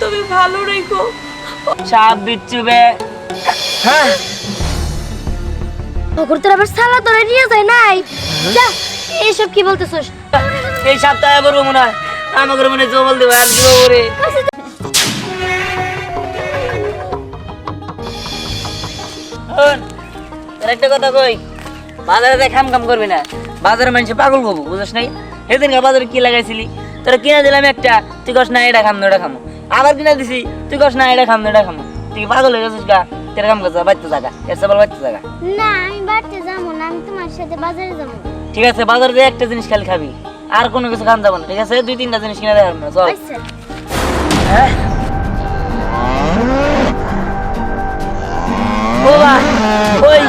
তুমি ভালো রেখো। সাপ বিচ্ছু বে। হ্যাঁ। তখন তোর আবার সালা তোরা নিয়ে যায় নাই? যা এসব কি বলতেছস? এই সপ্তাহে বলব মনে হয়। আমাকে মনে জবল দেবো আর দিব একটা কথা কই বাজারে দেখ খাম খাম করবি না বাজারে মানুষে পাগল হব বুঝছ নাই? সেদিন বাজারে কি লাগাইছিলি? তোরা কিনা দিলাম একটা তুই কস না এটা খাম না ওটা খামো। আবার কিনা দিছি। তুই কস না এটা খাম না এটা খামো তুই পাগল হয়ে গেছিস গা? তেরা কাম করছিস বাড়তে জায়গা এর সবাই বাড়তে জায়গা না আমি বাড়তে যাব না আমি তোমার সাথে বাজারে যাব। ঠিক আছে বাজারে দিয়ে একটা জিনিস খালি খাবি। আর কোনো কিছু খান যাব না ঠিক আছে? দুই তিনটা জিনিস কিনে দেখার না চল। আচ্ছা। হ্যাঁ? বাবা ওই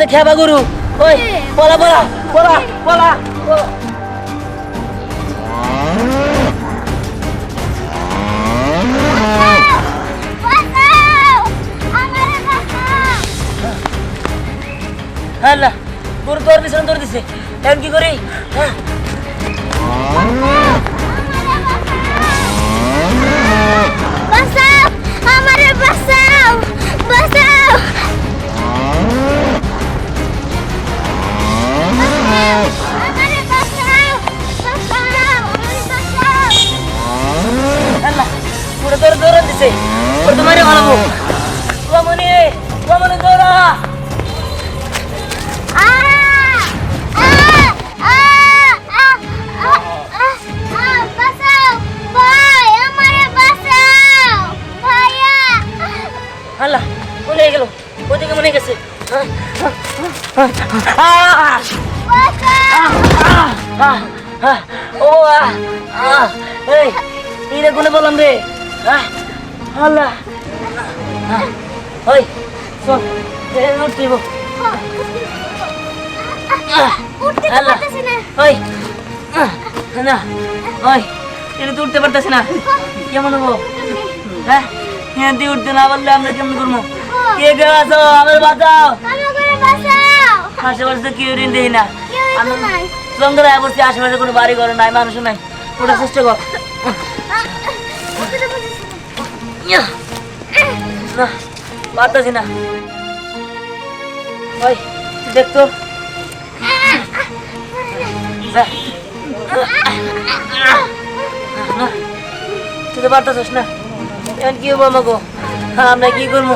যে খেবা গরু? ওই পলা পলা পলা পলা দিছে এখন কি করি ও এই ইরে কোনে বললাম রে আল্লাহ ওই এ, উঠতে পারতেছি না কেমন হব হ্যাঁ হ্যাঁ দিয়ে উঠতে না পারলে আমরা কেমন করব কে কে আছো আমার বাঁচাও আশেপাশে তো কেউ ঋণ দেই না। আমি। চন্দ্র বসছি আশেপাশে কোনো বাড়ি ঘর নাই মানুষ নাই। ওটা চেষ্টা কর। না। পারতেছি না। ওই দেখতো তুই তো পারতেছিস না। এখন কি হব আমাকে আমরা কি করব?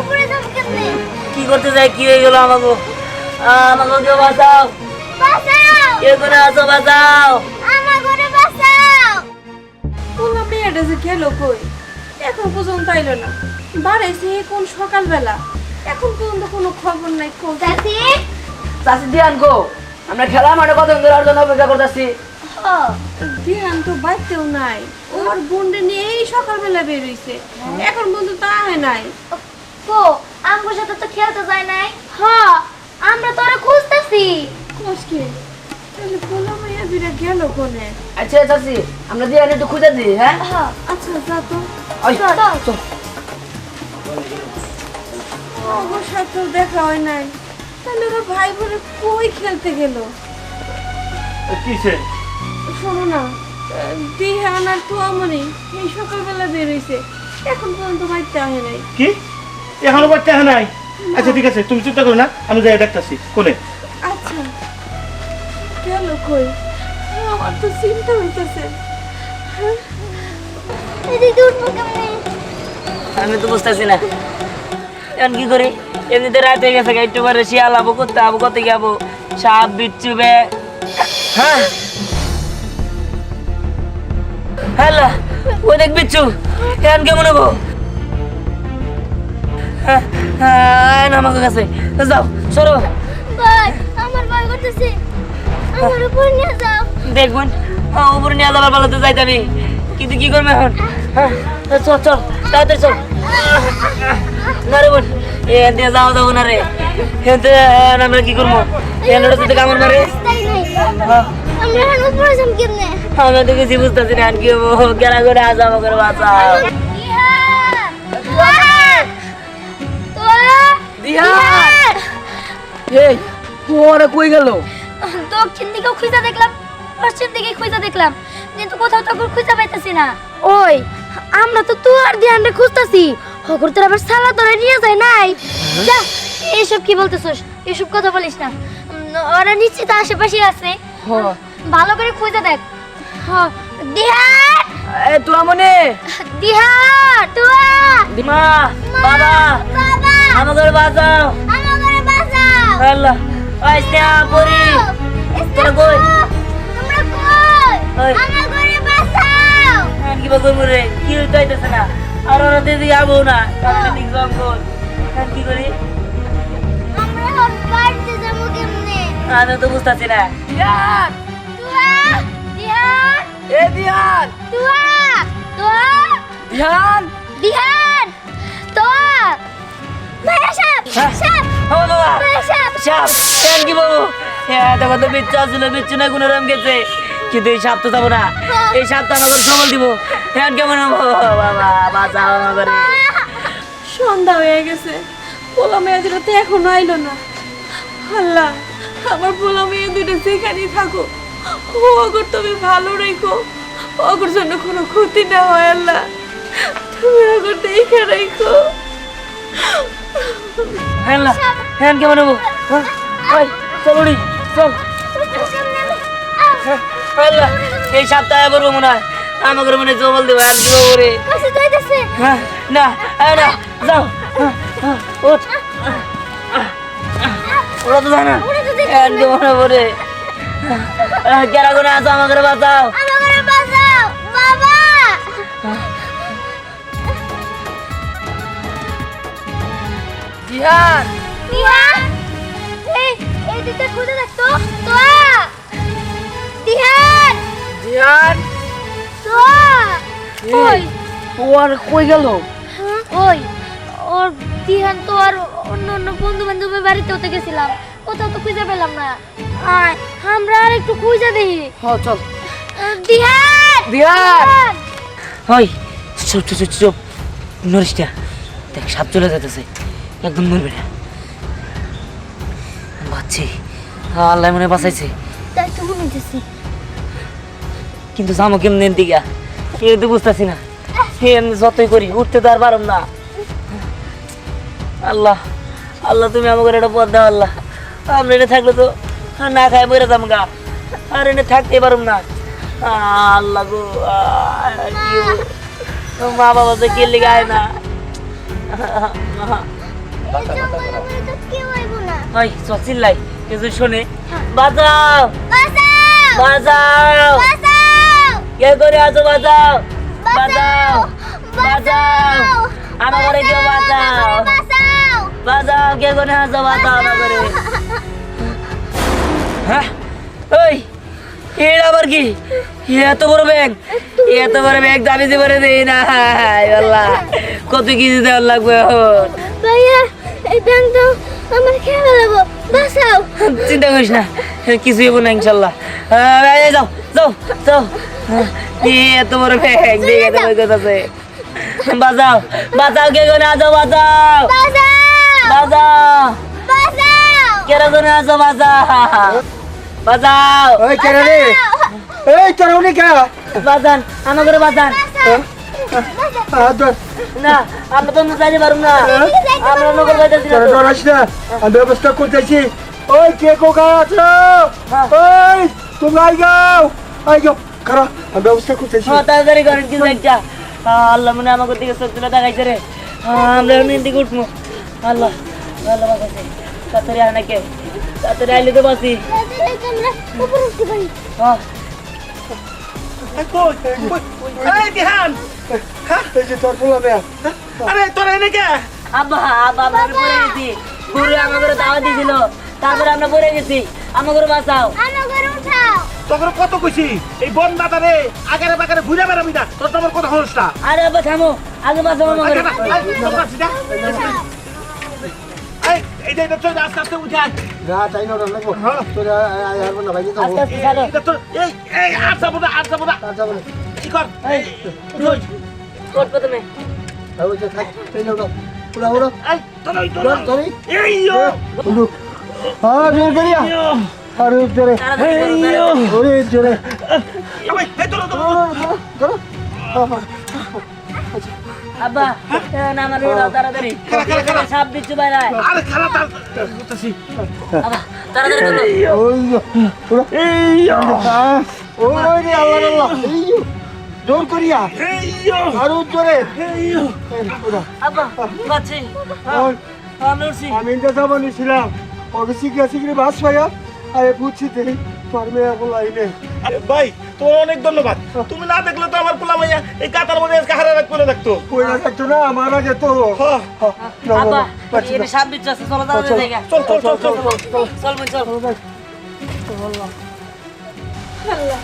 কি করতে যাই কি হয়ে গেল আমাকে আমাকে কেউ বাঁচাও। কে করে আছো বাঁচাও। ওলা মেয়েটা যে গেল কই? এখন পর্যন্ত আইলো না। বাড়াইছে কোন সকালবেলা? এখন পর্যন্ত কোনো খবর নাই চাচি? চাষি দিয়ে আনকো আমরা খেলা মাঠে কতক্ষণ ধরে জন্য অপেক্ষা করতেছি? ধ্যান তো বাড়তেও নাই। ওর বোনটা নিয়ে এই সকালবেলা বের হইছে। এখন পর্যন্ত তা হয় নাই। কো আমার সাথে তো খেলতে যায় নাই? হ্যাঁ। আমরা তো ওরা খুঁজতেছি। কষ্টে তাহলে পোলা মাইয়া দুইটা গেল কোনে? আচ্ছা চাষি আমরা দিয়ে একটু খুঁজে দিই হ্যাঁ? হ্যাঁ আচ্ছা যা তো। আমার সাথে দেখা হয় নাই। তাহলে ওরা ভাই বোনে কই খেলতে গেল? কিসে শোনো না দিহান আর তো আমারই এই সকালবেলা বের হইছে। এখন পর্যন্ত বাড়িতে আহে নাই। কি? এখনও বাচ্চা হ্যাঁ নাই? আচ্ছা ঠিক আছে তুমি চিন্তা করো না আমি যাই ডাক্তারছি কোনে? আচ্ছা। গেল কই? আমার তো চিন্তা হইতেছে। এদিকে উঠবো কেমনে? আমি তো বুঝতেছি না। এখন কি করি? এমনিতে রাত হয়ে গেছে একটু পরে শিয়াল আবো করতে আবো কত কি আবো? সাপ বিচ্ছু বে হ্যাঁ। হ্যালো ওই দেখ বিচ্ছু? এখন কেমন হব? হ্যাঁ হ্যাঁ না আমাকে কাছে। যাও সরো। ভাই আমার ভয় করতেছে। আমার উপর নিয়ে যাও। দেখবেন হ্যাঁ উপরে নিয়ে যাবার ভালো তো যাইতে আমি। কিন্তু কি করবে এখন? হ্যাঁ চল চল তাড়াতাড়ি চল। না রে বোন এ দিয়ে যাওয়া যাব না রে এতে আমরা কি করব? এনটা যদি কামড় মারে। হ্যাঁ, আমরা এখন কিছু বুঝতেছি না কি হব? গেলা করে আজ আমাকে বাঁচাও। এই ওরা কই গেল? দক্ষিণ দিকেও খুঁজে দেখলাম পশ্চিম দিকে খুঁজে দেখলাম কিন্তু কোথাও তো খুঁজে পাইতেছি না। ওই আমরা তো তুয়ার ধ্যানরে খুঁজতাছি হকর তোর আবার সালা তোরা নিয়ে যায় নাই। যা এসব কি বলতেছস? এসব কথা বলিস না। ওরা নিশ্চিত আশেপাশে আছে। ভালো করে খুঁজে দেখ। হ দিহার! এ তুয়া মনে দিহার তুয়া! মা বাবা! বাবা! আমাদের বাঁচাও। আমাকে বাঁচাও। আল্লাহ ওই স্নেহা পরি তোরা কই? তোমরা কই? ওই। আমার বাঁচাও। এখন কি বলব রে কি হইতেছে না? আর ওরা দিদি যাব না কারণ জঙ্গল। এখন কি করি? আমরা বাড়িতে যাব কেমনে? আমি তো বুঝতেছি না। দিহার তুয়া এ তুয়া তুয়া দিহান কি বলব? হ্যাঁ তখন তো বিচ্ছু আসছিল বিচ্ছু না কোনো রকম গেছে। কিন্তু এই সাপ তো যাব না। এই সাপ তো আমাকে সবল দিব। হ্যাঁ কেমন বাবা বাঁচাও আমাকে। সন্ধ্যা হয়ে গেছে। পোলা তো এখনও আইলো না। আল্লাহ আমার পোলা মেয়ে দুটো সেখানেই থাকো ও অগর তুমি ভালো রেখো। অগর জন্য কোনো ক্ষতি না হয় আল্লাহ। তুমি অগর দেখে রেখো। হ্যাঁ না। হ্যাঁ কেমন হব? হ্যাঁ চল উড়ি চল। হ্যাঁ, এই সপ্তাহে বলব মনে হয় আমাকে মনে হয় জবল দেবো আর দিব যাইতেছে হ্যাঁ না এই না যাও। হ্যাঁ, হ্যাঁ, ওঠ। ওরা তো জানা হ্যাঁ কেমন হব রে কেরা করে আসো আমাকে বাঁচাও। দিহান এই এই দিকটা খুঁজে দেখতো তোয়া। দিহান জিহান তোয়া। ওই। ওর কই গেল? ওই। ওর দিহান তো আর অন্য অন্য বন্ধু বান্ধবের বাড়িতে হতে গেছিলাম। কোথাও তো খুঁজে পেলাম না। আয় আমরা আর একটু খুঁজে দেখি। হ্যাঁ চল। দিহান দিহান ওই চুপ চুপ চুপ নরিসটা দেখ সাপ চলে যেতেছে একদম মরবে না। বাচ্চি আল্লাহ মনে বাঁচাইছে। তাই তো শুনেছি কিন্তু জামো কেমন দিকা এ তো বুঝতেছি না। আমি যতই করি উঠতে তো আর পারম না। আল্লাহ আল্লাহ তুমি আমাকে একটা পথ দাও আল্লাহ। আমরা এনে থাকলে তো না খায় মরে যাম গা। আর এনে থাকতে পারুম না। আল্লাহ গো কি? মা বাবা তো কে লেগে আয় না। কি ওই চল চিল্লাই। কিছু শোনে। বাঁচাও বাঁচাও বাঁচাও বাঁচাও কে করে আছো বাঁচাও বাঁচাও বাঁচাও আমার ঘরে কেউ বাঁচাও বাঁচাও বাঁচাও কে করে আছো বাঁচাও আমার ঘরে। হ্যাঁ। ওই এর আবার কি? এত বড় ব্যাগ। এত বড় ব্যাগ দাবি জীবনে দেই না হায় আল্লাহ। কত কিছু দেওয়ার লাগবে এখন। ভাইয়া এই ব্যাংক দাও আমার খেলা দেবো বাঁচাও। চিন্তা করিস না কিছু হব না ইনশাল্লাহ। যাও যাও যাও। এত বড় ব্যাগ দেখে তো বই করতেছে বাজাও বাজাও কে করে আছো বাজাও বাঁচাও। বাজাও বাঁচাও। কেরা করে আছো বাজাও বাজাও ওই কেন রে এই তোর উনি কে? বাজান আমার করে ধর না আমরা তো যাইতে পারব না। আমরা নগর যাইতেছি না। ডরাস না। আমি ব্যবস্থা করতেছি। ওই কে কোকা আছো? হ্যাঁ। ওই তুমি আই যাও। আই যাও। খারাপ আমি ব্যবস্থা করতেছি। হ্যাঁ, তাড়াতাড়ি করেন কিছু একটা। আল্লাহ মনে আমাকে দিকে চোখ তুলে দেখাইছে রে। আমরা এমনি দিকে উঠবো। আল্লাহ আল্লাহ বাঁচাইছে। তাড়াতাড়ি আয় নাকি? তাড়াতাড়ি আইলে তো বাঁচি। হ্যাঁ। আরে তোরা এনে কে আব্বা আব্বা! আমরা পড়ে গেছি। গুরু আমাকে দাওয়া দিয়েছিল তারপরে আমরা পড়ে গেছি। আমাকে বাঁচাও। আমার ঘরে উঠাও। তোর কত কইছি? এই বন দাদারে আগারে বাগারে ঘুরে বেড়াবি না। তোর তোমার কথা হলস না। আরে আব্বা থামো। আগে বাঁচাও। এই এই যে এটা চল আস্তে আস্তে উঠে আয় যা চাই না ওটা লাগবো হ্যাঁ। তোর আই হারবো না ভাই তো আস্তে আস্তে ছাড়ো এটা তো এই এই আর যাবো না আর যাবো না তার যাবো না কি কর এই উঠ, কোট প্রথমে আর ওই যে থাক এই না ওটা উড়া উড়া এই তোর ওই তোর ধর ধরি এই ইয়ো উড়ু হ্যাঁ জোরে করিয়া আরে জোরে তাড়াতাড়ি করো, তাড়াতাড়ি। ওরে জোরে এই এই তোর তোর ধরো আব্বা আমার তাড়াতাড়ি। সাপ দিচ্ছ বাইরে আরে তাড়াতাড়ি ওরা, আল্লাহ আল্লাহ। জোর করিয়া। আরও জোরে আব্বা আমি ইন্দা যাব নিছিলাম। ওকে শিখিয়া বাস পাইয়া আরে বুঝছি মেয়ে ভাই তোমার অনেক ধন্যবাদ। তুমি না দেখলে তো আমার পোলা মাইয়া এই কাতার মধ্যে আজকে হারা রাখ করে রাখতো কই না থাকতো না আমার তো হ্যাঁ। হ্যাঁ, না, না, না, সাপ দিচ্ছ আছে চলো জায়গা। চল চল চল চল। চল বোন চল। আল্লাহ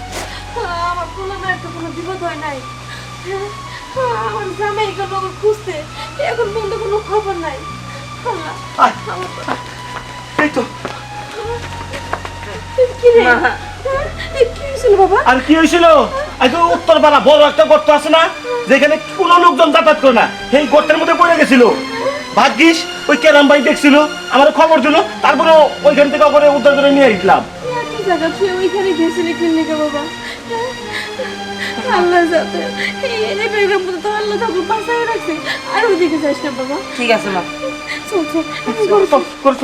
আমার পোলামের তো কোনো বিপদ হয় নাই। আমার জামাইকে লোক খুঁজতে এখন পর্যন্ত কোনো খবর নাই। আল্লাহ এই তো। বাবা? আর কি হয়েছিল উত্তর পাড়া বড় একটা গর্ত আছে না যেখানে কোনো লোকজন যাতায়াত করে না। সেই গর্তের মধ্যে পড়ে গেছিল। ভাগ্যিস ওই কেরাম ভাই দেখছিল। আমার খবর দিল। তারপরে ওইখান থেকে করে উদ্ধার করে নিয়ে আসলাম। ওইখানে গেছিলি বাবা? আল্লাহ যাতে এই বেগম তো আল্লাহ তাকে বাঁচায় রাখছে। আর ওদিকে যাস না বাবা। ঠিক আছে মা। চল চল করছ